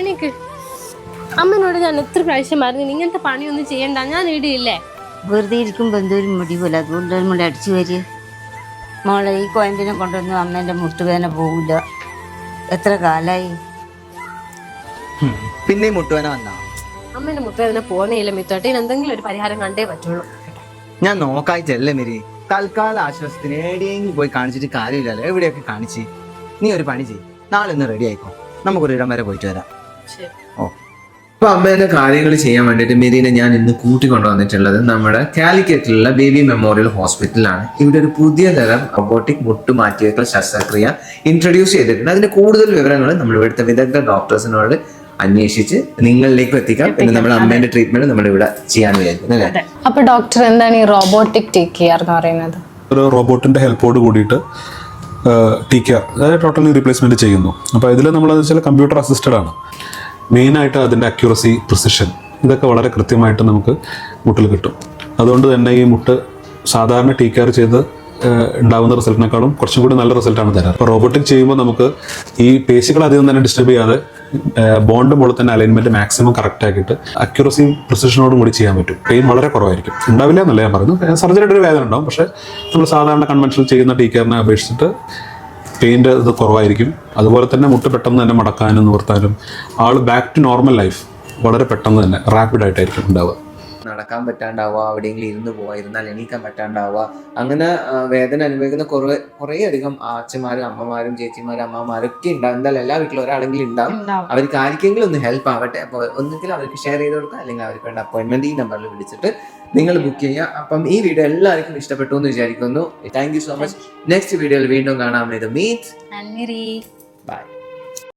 എനിക്ക് അമ്മനോട് ഞാൻ എത്ര പ്രാവശ്യം പറഞ്ഞു ഇങ്ങനത്തെ പണിയൊന്നും ചെയ്യണ്ട ഞാൻ ഇടിയില്ലേ? വെറുതെ ഇരിക്കുമ്പോൾ മുടി പോലെ അതുകൊണ്ട് ഒരു മുടി അടിച്ചു വരിക മോളെ ഈ കോയമ്പിനെ കൊണ്ടൊന്നും അമ്മേന്റെ മുട്ടുവേദന പോകില്ല എത്ര കാലായി? പിന്നെ മുട്ടുവേദന വന്നാ? അമ്മേന്റെ മുട്ടുവേദന പോകുന്നില്ല മിത്തോട്ടെ എന്തെങ്കിലും ഒരു പരിഹാരം കണ്ടേ പറ്റുള്ളൂ. ഞാൻ നോക്കായിട്ടല്ലേ മിരി. തൽക്കാല ആശ്വാസത്തിന് എവിടെയെങ്കിലും പോയി കാണിച്ചിട്ട് കാര്യമില്ലല്ലോ. എവിടെയൊക്കെ കാണിച്ച്? നീ ഒരു പണി ചെയ്യ്. നാളെ ഒന്ന് റെഡി ആയിക്കോ. നമുക്കൊരു ഇടം വരെ പോയിട്ട് വരാം. അപ്പൊ അമ്മേന്റെ കാര്യങ്ങൾ ചെയ്യാൻ വേണ്ടിയിട്ട് മെരീനെ ഞാൻ ഇന്ന് കൂട്ടിക്കൊണ്ടുവന്നിട്ടുള്ളത് നമ്മുടെ കാലിക്കറ്റിലുള്ള ബേബി മെമ്മോറിയൽ ഹോസ്പിറ്റലാണ് ഇവിടെ ഒരു പുതിയ തരം റോബോട്ടിക് മുട്ട് മാറ്റിവെക്കൽ ശസ്ത്രക്രിയ ഇൻട്രൊഡ്യൂസ് ചെയ്തിട്ടുണ്ട്. അതിന്റെ കൂടുതൽ വിവരങ്ങൾ നമ്മൾ ഇവിടുത്തെ വിദഗ്ധ ഡോക്ടേഴ്സിനോട് അന്വേഷിച്ച് നിങ്ങളിലേക്ക് എത്തിക്കാം. പിന്നെ നമ്മുടെ അമ്മേന്റെ ട്രീറ്റ്മെന്റ് നമ്മൾ ഇവിടെ ചെയ്യാൻ വിചാരിക്കുന്നു അല്ലേ? അപ്പൊ ഡോക്ടർ എന്താണ് ഈ റോബോട്ടിക് ടേക്ക് കെയർ എന്ന് പറയുന്നത്? ഒരു റോബോട്ടിന്റെ ഹെൽപ്പോട് കൂടിയിട്ട് ടി കെയർ അതായത് ടോട്ടലി റീപ്ലേസ്മെന്റ് ചെയ്യുന്നു. അപ്പോൾ ഇതിൽ നമ്മളെന്ന് വെച്ചാൽ കമ്പ്യൂട്ടർ അസിസ്റ്റഡ് ആണ് മെയിനായിട്ട് അതിന്റെ അക്യൂറസി പ്രിസിഷൻ ഇതൊക്കെ വളരെ കൃത്യമായിട്ട് നമുക്ക് മുട്ടിൽ കിട്ടും. അതുകൊണ്ട് തന്നെ ഈ മുട്ട് സാധാരണ ടീ കെയർ ചെയ്ത് ഉണ്ടാകുന്ന റിസൾട്ടിനേക്കാളും കുറച്ചും കൂടി നല്ല റിസൾട്ടാണ് തരാറ്. അപ്പോൾ റോബോട്ടിക് ചെയ്യുമ്പോൾ നമുക്ക് ഈ പേശികൾ അധികം തന്നെ ഡിസ്റ്റർബ് ചെയ്യാതെ ബോണ്ട് മുകളിൽ തന്നെ അലൈൻമെന്റ് മാക്സിമം കറക്റ്റ് ആക്കിയിട്ട് അക്യൂറസിയും പ്രിസിഷനോടും കൂടി ചെയ്യാൻ പറ്റും. പെയിൻ വളരെ കുറവായിരിക്കും. ഉണ്ടാവില്ല എന്നല്ല ഞാൻ പറയുന്നത്. സർജറിയുടെ ഒരു വേദന ഉണ്ടാവും. പക്ഷേ നമ്മൾ സാധാരണ കൺവെൻഷനിൽ ചെയ്യുന്ന ടീ കെയറിനെ അപേക്ഷിച്ചിട്ട് പെയിന്റെ ഇത് കുറവായിരിക്കും. അതുപോലെ തന്നെ മുട്ട് പെട്ടെന്ന് തന്നെ മടക്കാനും നിവർത്താനും. ആൾ ബാക്ക് ടു നോർമൽ ലൈഫ് വളരെ പെട്ടെന്ന് തന്നെ റാപ്പിഡായിട്ടായിരിക്കും ഉണ്ടാവുക. നടക്കാൻ പറ്റാണ്ടാവുക എവിടെയെങ്കിലും ഇരുന്ന് പോവുക ഇരുന്നാൽ എണീക്കാൻ പറ്റാണ്ടാവുക അങ്ങനെ വേദന അനുഭവിക്കുന്ന കുറേ കുറേ അധികം അച്ഛന്മാരും അമ്മമാരും ചേച്ചിമാരും അമ്മമാരും ഒക്കെ ഉണ്ടാവും. എന്തായാലും എല്ലാ വീട്ടിലും ഒരാളെങ്കിലും ഉണ്ടാവും. അവർക്ക് ആർക്കെങ്കിലും ഒന്ന് ഹെൽപ്പ് ആവട്ടെ. അപ്പോൾ ഒന്നുകിൽ അവർക്ക് ഷെയർ ചെയ്ത് കൊടുക്കുക അല്ലെങ്കിൽ അവർക്ക് വേണ്ട അപ്പോയിൻമെന്റ് ഈ നമ്പറിൽ വിളിച്ചിട്ട് നിങ്ങൾ ബുക്ക് ചെയ്യുക. അപ്പം ഈ വീഡിയോ എല്ലാവർക്കും ഇഷ്ടപ്പെട്ടു എന്ന് വിചാരിക്കുന്നു. Thank you so much next വീഡിയോയിൽ വീണ്ടും കാണാം. ഇത് മീറ്റ് ബൈ